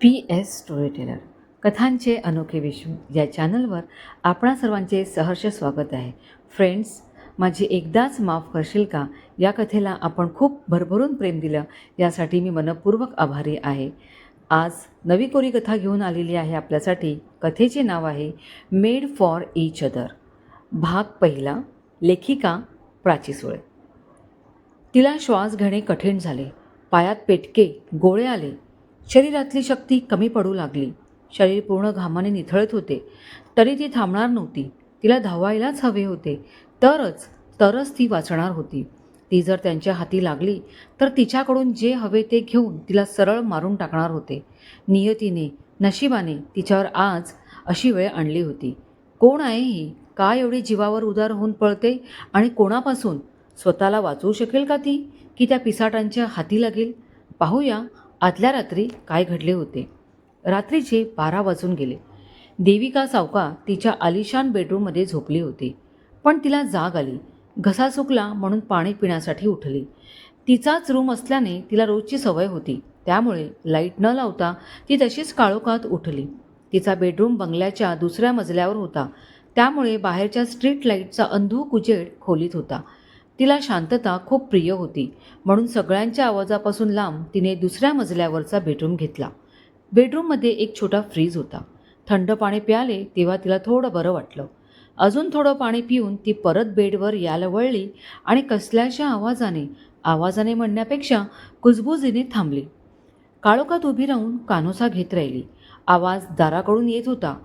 P S story teller कथांचे अनोखे विश्व या चॅनलवर आपणा सर्वांचे सहर्ष स्वागत आहे. फ्रेंड्स माझी एकदाच माफ करशील का? या कथेला आपण खूप भरभरून प्रेम दिलं यासाठी मी मनपूर्वक आभारी आहे. आज नवी कोरी कथा घेऊन आलेली आहे आपल्यासाठी. कथेचे नाव आहे मेड फॉर इच अदर. भाग पहिला लेखिका प्राची सुळे. तिला श्वास घेणे कठीण झाले. पायात पेटके गोळे आले. शरीरातली शक्ती कमी पडू लागली. शरीर पूर्ण घामाने निथळत होते. तरी ती थांबणार नव्हती. तिला धावायलाच हवे होते. तरच तरच ती वाचणार होती. ती जर त्यांच्या हाती लागली तर तिच्याकडून जे हवे ते घेऊन तिला सरळ मारून टाकणार होते. नियतीने नशिबाने तिच्यावर आज अशी वेळ आणली होती. कोण आहे ही? का एवढी जीवावर उदार होऊन पळते आणि कोणापासून? स्वतःला वाचवू शकेल का ती? की त्या पिसाटांच्या हाती लागेल? पाहूया. आदल्या रात्री काय घडले होते? रात्रीचे बारा वाजून गेले. देविका सावका तिच्या आलिशान बेडरूममध्ये झोपली होती. पण तिला जाग आली. घसा सुकला म्हणून पाणी पिण्यासाठी उठली. तिचाच रूम असल्याने तिला रोजची सवय होती. त्यामुळे लाइट न लावता ती तशीच काळोखात उठली. तिचा बेडरूम बंगल्याच्या दुसऱ्या मजल्यावर होता. त्यामुळे बाहेरच्या स्ट्रीट लाईटचा अंधूक उजेड खोलीत होता. तिला शांतता खूप प्रिय होती. म्हणून सगळ्यांच्या आवाजापासून लांब तिने दुसऱ्या मजल्यावरचा बेडरूम घेतला. बेडरूममध्ये एक छोटा फ्रीज होता. थंड पाणी प्याले तेव्हा तिला थोडं बरं वाटलं. अजून थोडं पाणी पिऊन ती परत बेडवर यायला वळली आणि कसल्याच्या आवाजाने आवाजाने म्हणण्यापेक्षा कुजबुजीने थांबली. काळोखात उभी राहून कानोसा घेत राहिली. आवाज दाराकडून येत होता.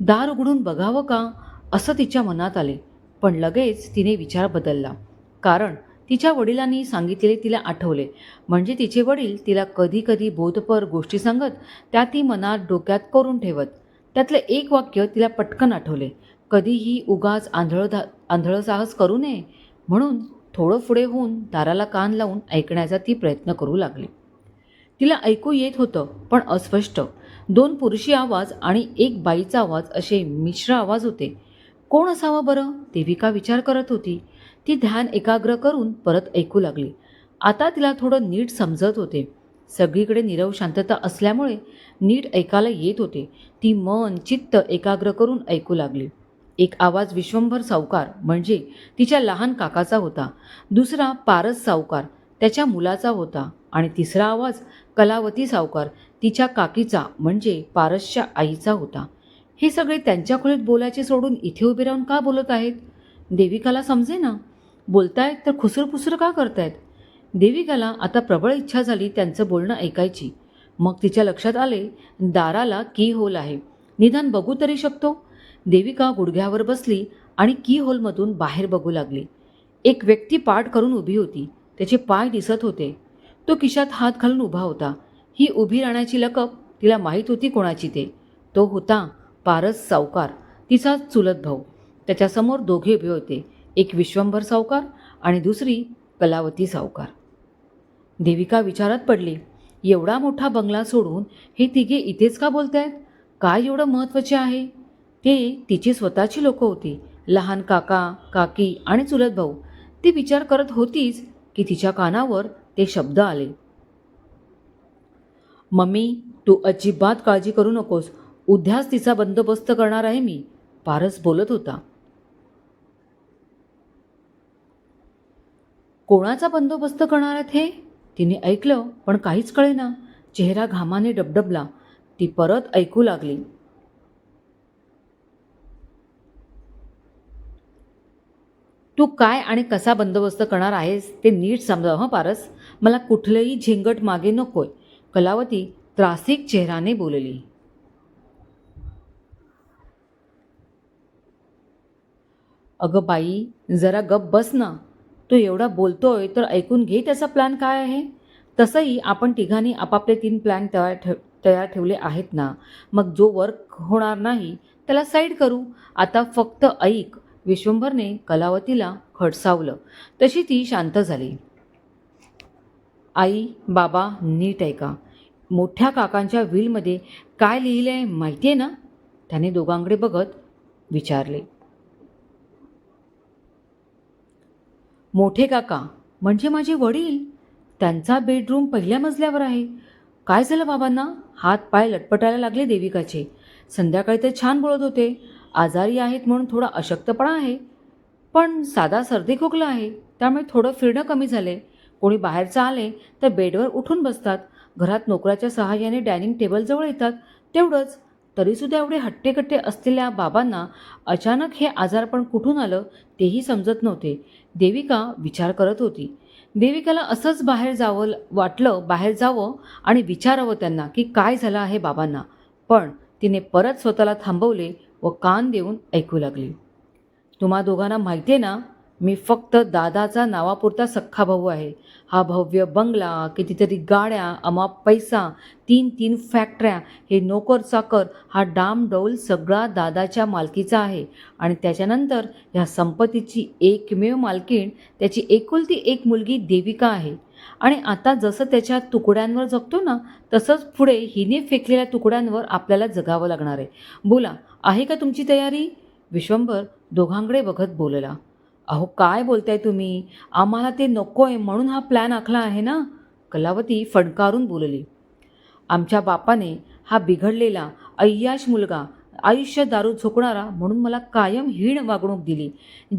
दार उघडून बघावं का? असं तिच्या मनात आले. पण लगेच तिने विचार बदलला. कारण तिच्या वडिलांनी सांगितलेले तिला आठवले. म्हणजे तिचे वडील तिला कधी कधी बोधपर गोष्टी सांगत त्या ती मनात डोक्यात करून ठेवत. त्यातलं एक वाक्य तिला पटकन आठवले. कधीही उगाच आंधळ धा आंधळं साहस करू नये. म्हणून थोडं पुढे होऊन दाराला कान लावून ऐकण्याचा ती प्रयत्न करू लागली. तिला ऐकू येत होतं पण अस्पष्ट. दोन पुरुषी आवाज आणि एक बाईचा आवाज असे मिश्र आवाज होते. कोण असावं बरं? देविका विचार करत होती. ती ध्यान एकाग्र करून परत ऐकू लागली. आता तिला थोडं नीट समजत होते. सगळीकडे निरव शांतता असल्यामुळे नीट ऐकायला येत होते. ती मन चित्त एकाग्र करून ऐकू लागली. एक आवाज विश्वंभर सावकार म्हणजे तिच्या लहान काकाचा होता. दुसरा पारस सावकार त्याच्या मुलाचा होता. आणि तिसरा आवाज कलावती सावकार तिच्या काकीचा म्हणजे पारसच्या आईचा होता. हे सगळे त्यांच्या खोलीत बोलायचे सोडून इथे उभे राहून का बोलत आहेत? देविकाला समजे ना बोलतायत तर खुसरपुसर का करतायत? देविकाला आता प्रबळ इच्छा झाली त्यांचं बोलणं ऐकायची. मग तिच्या लक्षात आले दाराला की होल आहे. निदान बघू तरी शकतो. देविका गुडघ्यावर बसली आणि की होलमधून बाहेर बघू लागली. एक व्यक्ती पाठ करून उभी होती. त्याचे पाय दिसत होते. तो खिशात हात घालून उभा होता. ही उभी राहण्याची लकप तिला माहीत होती कोणाची ते. तो होता पारस सावकार तिचा चुलत भाऊ. त्याच्यासमोर दोघे उभे होते. एक विश्वंभर सावकार आणि दुसरी कलावती सावकार. देविका विचारात पडली एवढा मोठा बंगला सोडून हे तिघे इथेच का बोलत आहेत काय एवढं महत्त्वाचे आहे? ते तिची स्वतःची लोकं होती. लहान काका काकी आणि चुलत भाऊ. ती विचार करत होतीच की तिच्या कानावर ते शब्द आले. मम्मी तू अजिबात काळजी करू नकोस. उद्याच तिचा बंदोबस्त करणार आहे मी पारस बोलत होता. कोणाचा बंदोबस्त करणार आहेत हे? तिने ऐकलं पण काहीच कळेना. चेहरा घामाने डबडबला. ती परत ऐकू लागली. तू काय आणि कसा बंदोबस्त करणार आहेस ते नीट समजाव हं पारस. मला कुठलंही झिंगट मागे नकोय. कलावती त्रासिक चेहराने बोलली. अगं बाई जरा गप बस ना. तो एवढा बोलतोय तर ऐकून घे त्याचा प्लॅन काय आहे? तसंही आपण तिघांनी आपापले तीन प्लॅन तयार ठेव तयार ठेवले आहेत ना. मग जो वर्क होणार नाही त्याला साईड करू. आता फक्त ऐक. विश्वंभरने कलावतीला खडसावलं. तशी ती शांत झाली. आई बाबा नीट ऐका. मोठ्या काकांच्या व्हीलमध्ये काय लिहिलं आहे माहिती आहे ना? त्याने दोघांकडे बघत विचारले. मोठे काका म्हणजे माझे वडील? त्यांचा बेडरूम पहिल्या मजल्यावर आहे. काय झालं बाबांना? हात पाय लटपटायला लागले देविकाचे. संध्याकाळी ते छान बोलत होते. आजारी आहेत म्हणून थोडा अशक्तपणा आहे. पण साधा सर्दी खोकला आहे त्यामुळे थोडं फिरणं कमी झाले. कोणी बाहेरचं आले तर बेडवर उठून बसतात. घरात नोकराच्या सहाय्याने डायनिंग टेबलजवळ येतात. तेवढंच. तरीसुद्धा एवढे हट्टेकट्टे असलेल्या बाबांना अचानक हे आजारपण कुठून आलं तेही समजत नव्हते. देविका विचार करत होती. देविकाला असंच बाहेर जावं वाटलं बाहेर जावं आणि विचारावं त्यांना की काय झालं आहे बाबांना. पण तिने परत स्वतःला थांबवले व कान देऊन ऐकू लागली. तुम्हा दोघांना माहिती आहे ना मी फक्त दादाचा नावापुरता सख्खा भाऊ आहे. हा भव्य बंगला कितीतरी गाड्या अमाप पैसा तीन तीन फॅक्टऱ्या हे नोकर चाकर हा डामडौल सगळा दादाच्या मालकीचा आहे. आणि त्याच्यानंतर ह्या संपत्तीची एकमेव मालकीण त्याची एकुलती एक मुलगी देविका आहे. आणि आता जसं त्याच्या तुकड्यांवर जगतो ना तसंच पुढे हिने फेकलेल्या तुकड्यांवर आपल्याला जगावं लागणार आहे. बोला आहे का तुमची तयारी? विश्वंभर दोघांकडे बघत बोलला. अहो काय बोलताय तुम्ही? आम्हाला ते नको आहे म्हणून हा प्लॅन आखला आहे ना? कलावती फणकारून बोलली. आमच्या बापाने हा बिघडलेला अय्याश मुलगा आयुष्य दारू झोकणारा म्हणून मला कायम हीण वागणूक दिली.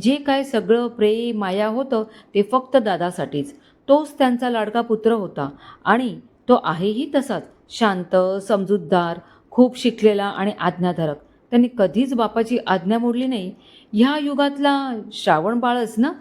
जे काय सगळं प्रेम माया होतं ते फक्त दादासाठीच. तोच त्यांचा लाडका पुत्र होता आणि तो आहेही तसाच शांत समजूतदार खूप शिकलेला आणि आज्ञाधारक. त्यांनी कधीच बापाची आज्ञा मोडली नाही. ह्या युगातला श्रावण बाळच ना?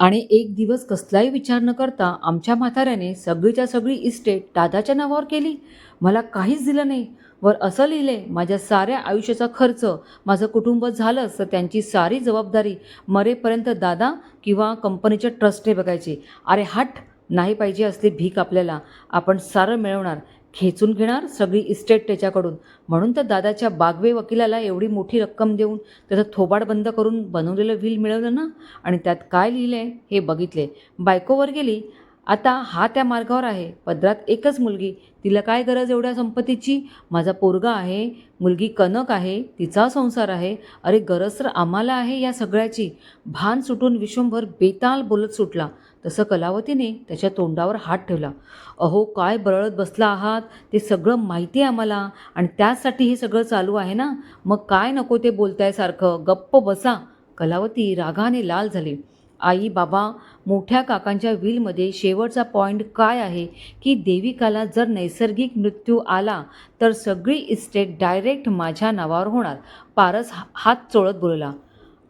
आणि एक दिवस कसलाही विचार न करता आमच्या म्हाताऱ्याने सगळीच्या सगळी इस्टेट दादाच्या नावावर केली. मला काहीच दिलं नाही. वर असं लिहिले माझ्या साऱ्या आयुष्याचा खर्च माझं कुटुंब झालंच तर त्यांची सारी जबाबदारी मरेपर्यंत दादा किंवा कंपनीच्या ट्रस्टने बघायची. अरे हट! नाही पाहिजे असली भीक आपल्याला आपण सारं मिळवणार खेचून घेणार सगळी इस्टेट त्याच्याकडून. म्हणून तर दादाच्या बागवे वकिलाला एवढी मोठी रक्कम देऊन त्याचं थोबाड बंद करून बनवलेलं व्हील मिळवलं ना? आणि त्यात काय लिहिलं आहे हे बघितले. बायकोवर गेली आता हा त्या मार्गावर आहे. पदरात एकच मुलगी. तिला काय गरज एवढ्या संपत्तीची? माझा पोरगा आहे. मुलगी कनक आहे. तिचा संसार आहे. अरे गरज तर आम्हाला आहे या सगळ्याची. भान सुटून विश्वंभर बेताल बोलत सुटला. तसं कलावतीने त्याच्या तोंडावर हात ठेवला. अहो काय बरळत बसला आहात? ते सगळं माहिती आहे आम्हाला. आणि त्याचसाठी हे सगळं चालू आहे ना? मग काय नको ते बोलताय सारखं? गप्प बसा. कलावती रागाने लाल झाली. आई बाबा मोठ्या काकांच्या विलमध्ये शेवटचा पॉईंट काय आहे की देविकाला जर नैसर्गिक मृत्यू आला तर सगळी इस्टेट डायरेक्ट माझ्या नावावर होणार. पारस हा- हात चोळत बोलला.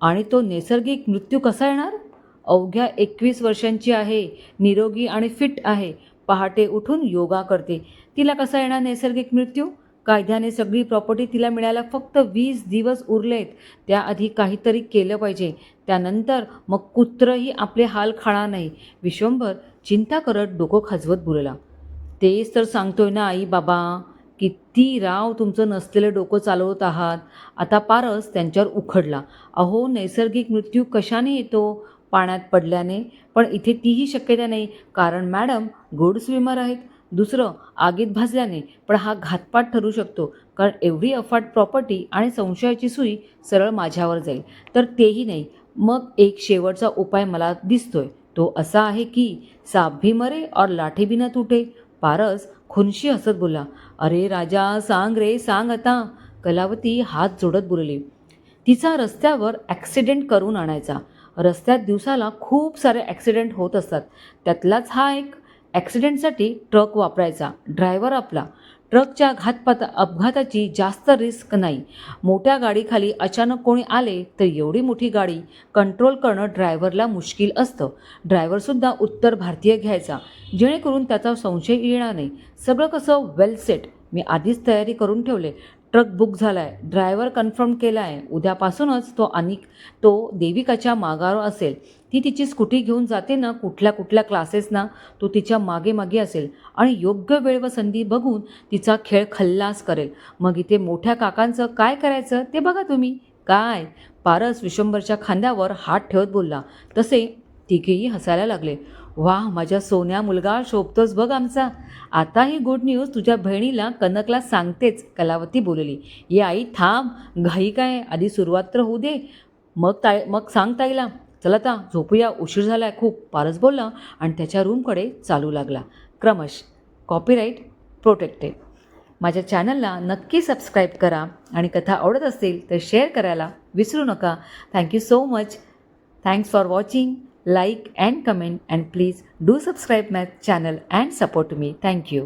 आणि तो नैसर्गिक मृत्यू कसा येणार? अवघ्या एकवीस वर्षांची आहे निरोगी आणि फिट आहे पहाटे उठून योगा करते. तिला कसा येणार नैसर्गिक मृत्यू? कायद्याने सगळी प्रॉपर्टी तिला मिळायला फक्त वीस दिवस उरलेत. त्याआधी काहीतरी केलं पाहिजे. त्यानंतर मग कुत्रही आपले हाल खाणार नाही. विश्वंभर चिंता करत डोकं खाजवत बोलला. तेच तर सांगतोय ना आई बाबा किती राव तुमचं नसलेलं डोकं चालवत आहात. आता पारस त्यांच्यावर उखडला. अहो नैसर्गिक मृत्यू कशाने येतो? पाण्यात पडल्याने. पण इथे तीही शक्यता नाही. कारण मॅडम गुड स्विमर आहेत. दुसरं आगीत भाजल्याने पण हा घातपात ठरू शकतो कारण एवढी अफाट प्रॉपर्टी आणि संशयाची सुई सरळ माझ्यावर जाईल. तर तेही नाही. मग एक शेवटचा उपाय मला दिसतोय. तो असा आहे की साप भी मरे और लाठी भी न तुटे. पारस खुनशी हसत बोला अरे राजा सांग रे सांग आता. कलावती हात जोडत बोलली तिचा रस्त्यावर ॲक्सिडेंट करून आणायचा. रस्त्यात दिवसाला खूप सारे ॲक्सिडेंट होत असतात. त्यातलाच हा एक ॲक्सिडेंटसाठी ट्रक वापरायचा. ड्रायव्हर आपला. ट्रकच्या घातपात अपघाताची जास्त रिस्क नाही. मोठ्या गाडीखाली अचानक कोणी आले तर एवढी मोठी गाडी कंट्रोल करणं ड्रायव्हरला मुश्किल असतं. ड्रायव्हरसुद्धा उत्तर भारतीय घ्यायचा. जेणेकरून त्याचा संशय येणार नाही. सगळं कसं? वेल सेट मी आधीच तयारी करून ठेवले. ट्रक बुक झाला आहे ड्रायव्हर कन्फर्म केला आहे उद्यापासूनच तो अनिक तो देविकाच्या मागावर असेल. ती तिची स्कूटी घेऊन जाते ना कुठल्या कुठल्या क्लासेसना तो तिच्यामागे मागे असेल. आणि योग्य वेळ व संधी बघून तिचा खेळ खल्लास करेल. मग इथे मोठ्या काकांचं काय करायचं ते बघा तुम्ही. काय? पारस विश्वंभरच्या खांद्यावर हात ठेवत बोलला. तसे तिघेही हसायला लागले. वाह माझ्या सोन्या मुलगा शोभतोच बघ आमचा. आता ही गुड न्यूज तुझ्या बहिणीला कनकला सांगतेच कलावती बोलली. ये आई थांब घाई काय? आधी सुरुवात तर होऊ दे. मग ताई मग सांग ताईला. चला आता झोपूया उशीर झाला आहे खूप. पारस बोलला आणि त्याच्या रूमकडे चालू लागला. क्रमश कॉपीराईट प्रोटेक्टेड माझ्या चॅनलला नक्की सबस्क्राईब करा आणि कथा आवडत असतील तर शेअर करायला विसरू नका. Thank you so much thanks for watching like and comment and please do subscribe my channel and support me. Thank you